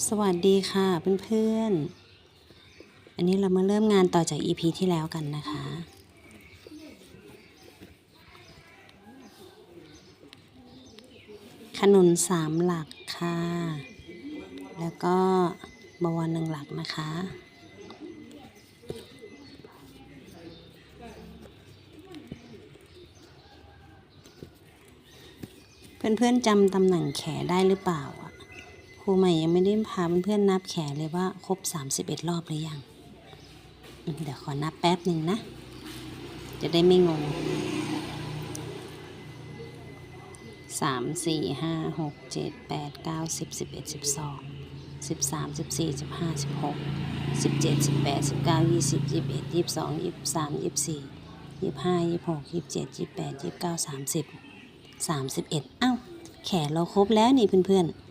สวัสดีค่ะเพื่อนๆ อันนี้เรามาเริ่มงานต่อจาก EP ที่แล้วกันนะคะ ขนุนสามหลักค่ะ แล้วก็บวรหนึ่งหลักนะคะ เพื่อนๆจำตำแหน่งแขได้หรือเปล่า ครูใหม่ยังไม่ได้พาเพื่อนๆนับแขนเลยว่าครบ 31 รอบหรือยัง เดี๋ยวขอนับแป๊บหนึ่งนะ จะได้ไม่งงสามสี่ห้าหกเจ็ดแปดเก้าสิบสิบเอ็ดสิบสองสิบสามสิบสี่สิบห้าสิบหกสิบเจ็ดสิบแปดสิบเก้ายี่สิบยี่สิบเอ็ดยี่สิบสองยี่สิบสามยี่สิบสี่ยี่สิบห้ายี่สิบหกยี่สิบเจ็ดยี่สิบแปดยี่สิบเก้าสามสิบสามสิบเอ็ดอ้าวแขนเราครบแล้วนี่เพื่อนๆ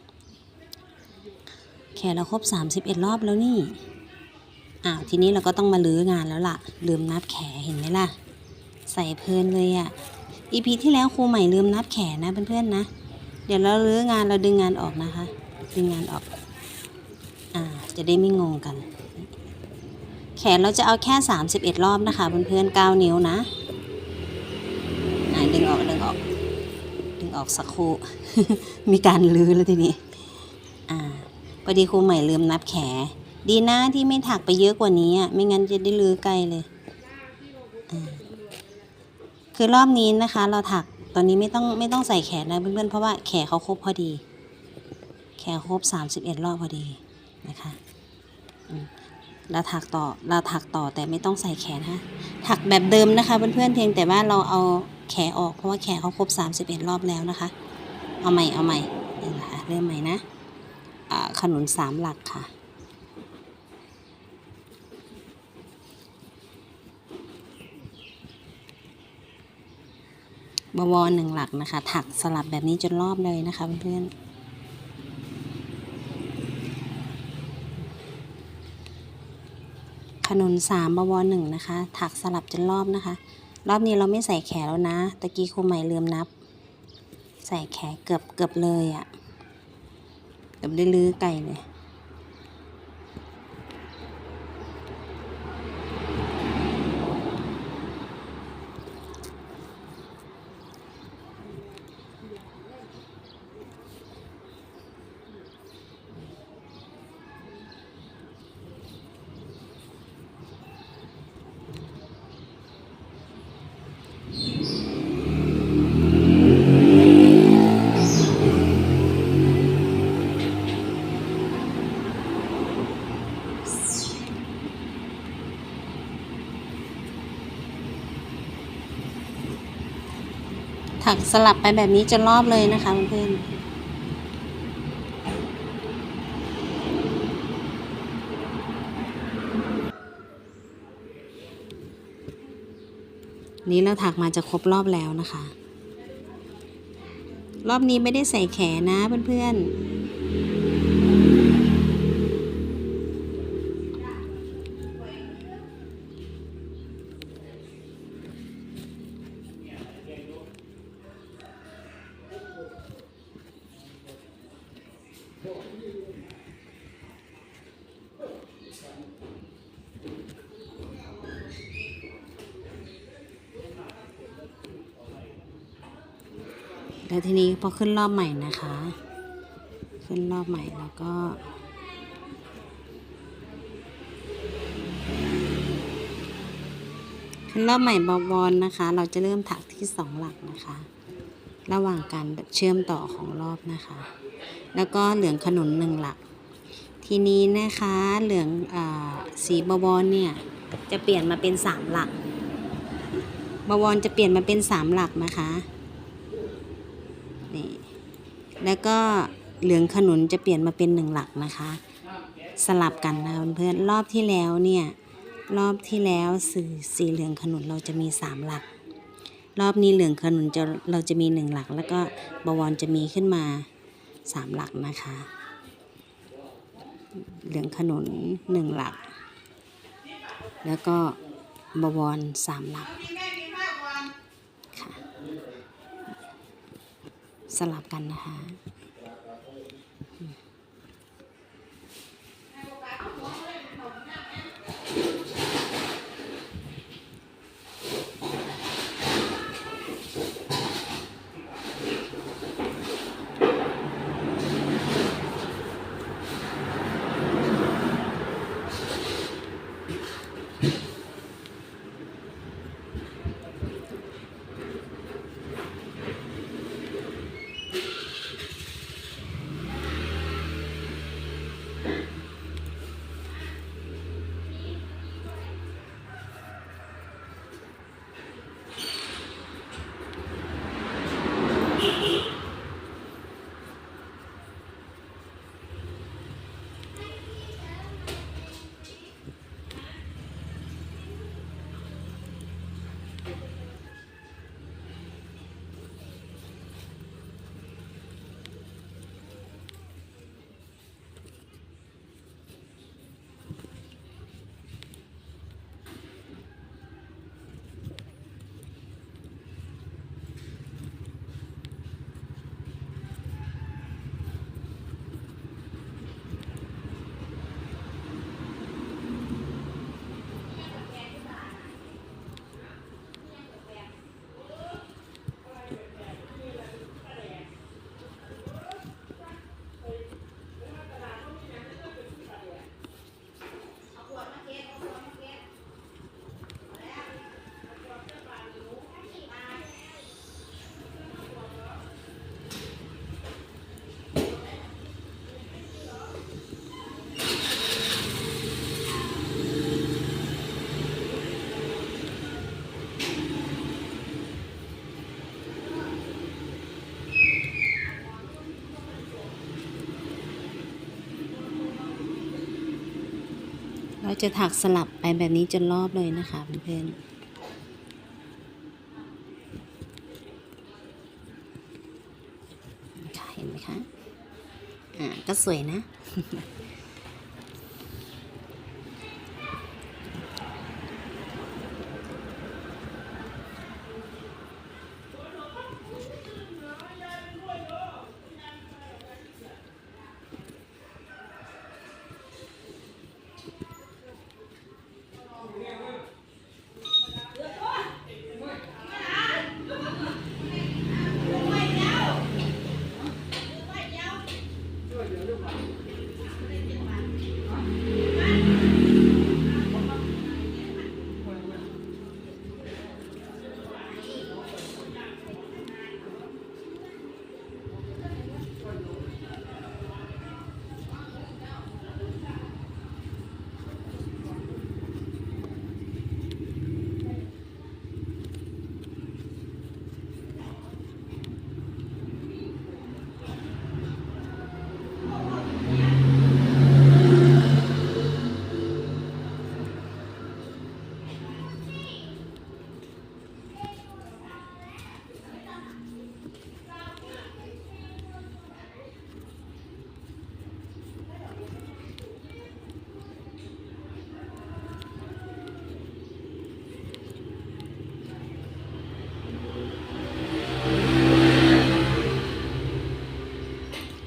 แขเราครบ 31 รอบแล้วนี่อ้าวทีนี้เราก็ต้องมาลื้องานแล้วล่ะ ลืมนับแขเห็นไหมล่ะ ใส่เพลินเลยอะ่ะอีพีที่แล้วครูใหม่ลืมนับแขนนะเพื่อนๆนะ เดี๋ยวเราลื้องานเราดึงงานออกนะคะ ดึงงานออก อ่า จะได้ไม่งงกัน แขนเราจะเอาแค่ 31 รอบนะคะเพื่อนๆ9นิ้วนะดึงออกดึงออก ดึงออกสักครู่ มีการลื้อแล้วทีนี้อ่ อดีครูใหม่ลืมนับแข ดีนะที่ไม่ถักไปเยอะกว่านี้อะไม่งั้นจะได้ลือไกลเลยอ่าคือรอบนี้นะคะ เราถักตอนนี้ไม่ต้องไม่ต้องใส่แขนนะเพื่อนๆเพราะว่าแขเขาครบพอดี แขครบสามสิบเอ็ดรอบพอดีนะคะเราถักต่อเราถักต่อแต่ไม่ต้องใส่แขนฮะถักแบบเดิมนะคะเพื่อนๆเพียงแต่ว่าเราเอาแขออกเพราะว่าแขเขาครบสามสิบเอ็ดรอบแล้วนะคะ เอาใหม่เอาใหม่นะคะเริ่มใหม่นะ ขนุนสามหลักค่ะ บวรหนึ่งหลักนะคะ ถักสลับแบบนี้จนรอบเลยนะคะเพื่อนๆขนุนสามบวรหนึ่งนะคะ ถักสลับจนรอบนะคะ รอบนี้เราไม่ใส่แขนแล้วนะ ตะกี้ครูใหม่ลืมนับ ใส่แขนเกือบเกือบเลยอะ่ะ กับได้ลื้อไก่เลย ถักสลับไปแบบนี้จนรอบเลยนะคะเพื่อนนี้เราถักมาจะครบรอบแล้วนะคะ รอบนี้ไม่ได้ใส่แขนนะเพื่อนๆ แล้วทีนี้พอขึ้นรอบใหม่นะคะ ขึ้นรอบใหม่แล้วก็ ขึ้นรอบใหม่บวรนะคะ เราจะเริ่มถักที่สองหลักนะคะ ระหว่างการเชื่อมต่อของรอบนะคะ แล้วก็เหลืองขนุนหนึ่งหลัก ทีนี้นะคะเหลืองอาสีบวรเนี่ยจะเปลี่ยนมาเป็นสามหลักบวรจะเปลี่ยนมาเป็นสามหลักนะคะ นี่แล้วก็เหลืองขนุนจะเปลี่ยนมาเป็นหนึ่งหลักนะคะ สลับกันนะเพื่อนรอบที่แล้วเนี่ยรอบที่แล้วสีสีเหลืองขนุนเราจะมีสามหลัก รอบนี้เหลืองขนุนจะเราจะมีหนึ่งหลัก แล้วก็บวรจะมีขึ้นมาสามหลักนะคะ เหลืองขนุนหนึ่งหลัก แล้วก็บวรสามหลักค่ะ ส ลับกันนะคะ จะถักสลับไปแบบนี้จนรอบเลยนะคะเพื่อนๆเห็นไหมคะ อ่า ก็สวยนะ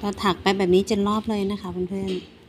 เราถักไปแบบนี้จนรอบเลยนะคะเพื่อนๆ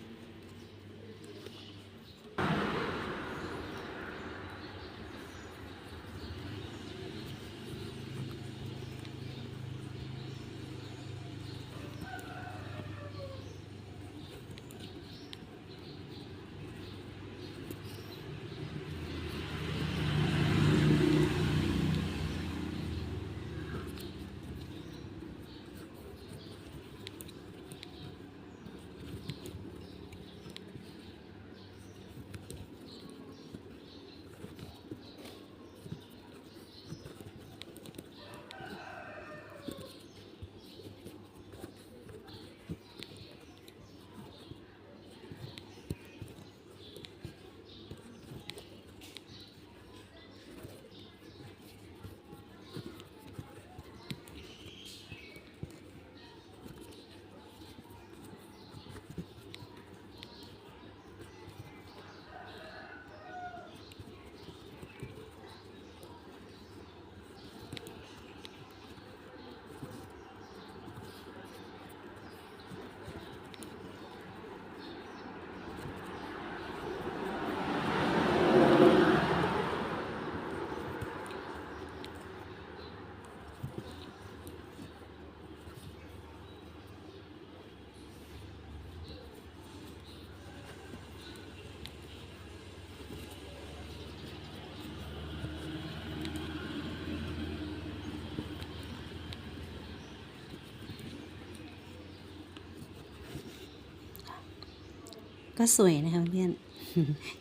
ก็สวยนะคะเพื่อน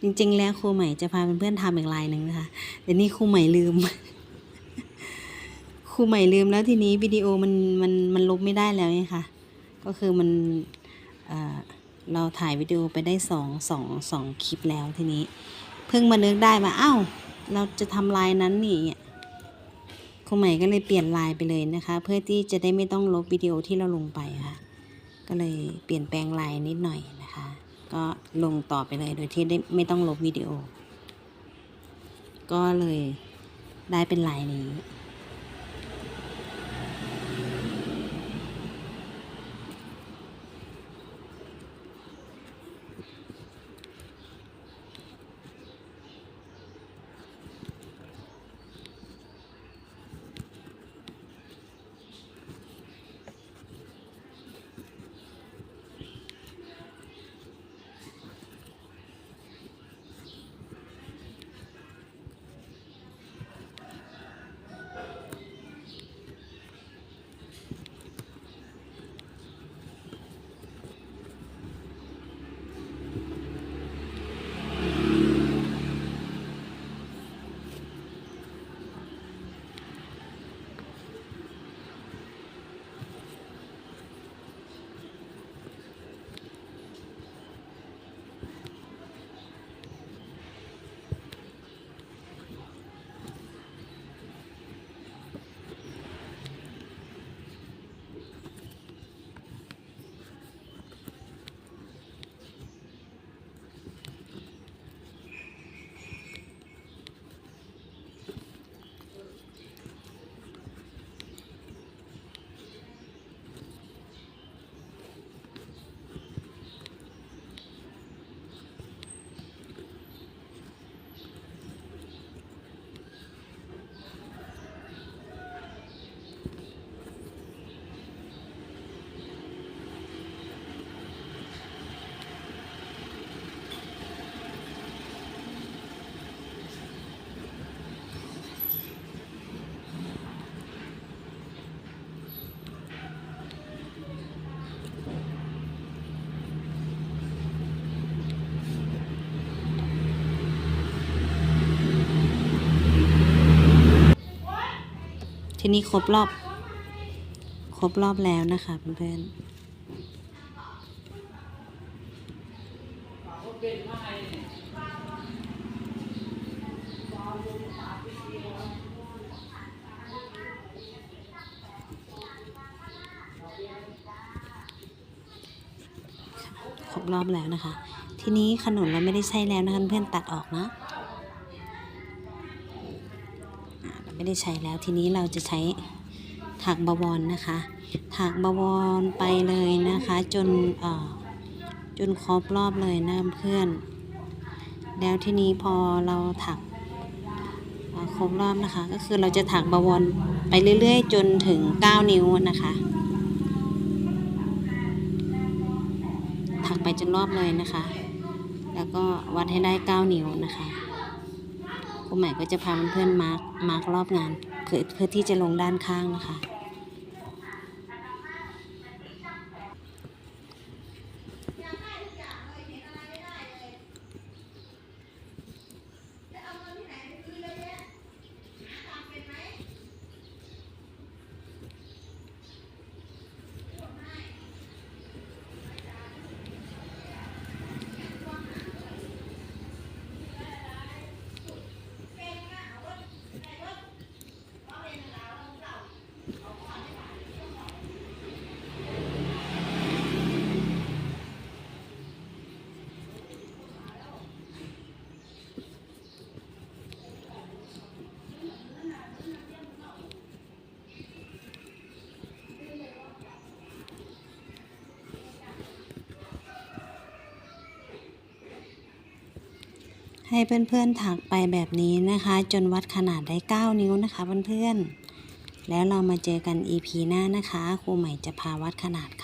จริง ๆ แล้วครูใหม่จะพาเพื่อนๆทำอีกลายหนึ่งนะคะแต่นี่ครูใหม่ลืมครูใหม่ลืมแล้วทีนี้วิดีโอมันมันมันลบไม่ได้แล้วไงคะก็คือมันเเราถ่ายวิดีโอไปได้สองสองสองคลิปแล้วทีนี้ เพิ่งมานึกได้ว่าอ้าวเราจะทำลายนั้นนี่ครูใหม่ก็เลยเปลี่ยนลายไปเลยนะคะ เพื่อที่จะได้ไม่ต้องลบวิดีโอที่เราลงไปค่ะ ก็เลยเปลี่ยนแปลงลายนิดหน่อยนะคะ ก็ลงต่อไปเลยโดยที่ได้ไม่ต้องลบวิดีโอ ก็เลยได้เป็นลายนี้ ทีนี้ครบรอบ ครบรอบแล้วนะคะเพื่อนครบรอบแล้วนะคะ ทีนี้ขนุนเราไม่ได้ใช้แล้วนะคะเพื่อนตัดออกนะ ไม่ได้ใช้แล้วทีนี้เราจะใช้ถักบวรนะคะถักบวรไปเลยนะคะ จนเอ่อจนครบรอบเลยนะเพื่อน แล้วทีนี้พอเราถักครบรอบนะคะ ก็คือเราจะถักบวรไปเรื่อย ๆ จนถึง 9 นิ้วนะคะถักไปจนรอบเลยนะคะ แล้วก็วัดให้ได้ 9 นิ้วนะคะครูใหม่ก็จะพาเพื่อนมาร์ก มาร์กรอบงานเพื่อเพื่อที่จะลงด้านข้างนะคะ ให้เพื่อนๆถักไปแบบนี้นะคะ จนวัดขนาดได้ 9 นิ้วนะคะเพื่อนๆ แล้วเรามาเจอกัน EP หน้านะคะ ครูใหม่จะพาวัดขนาดค่ะ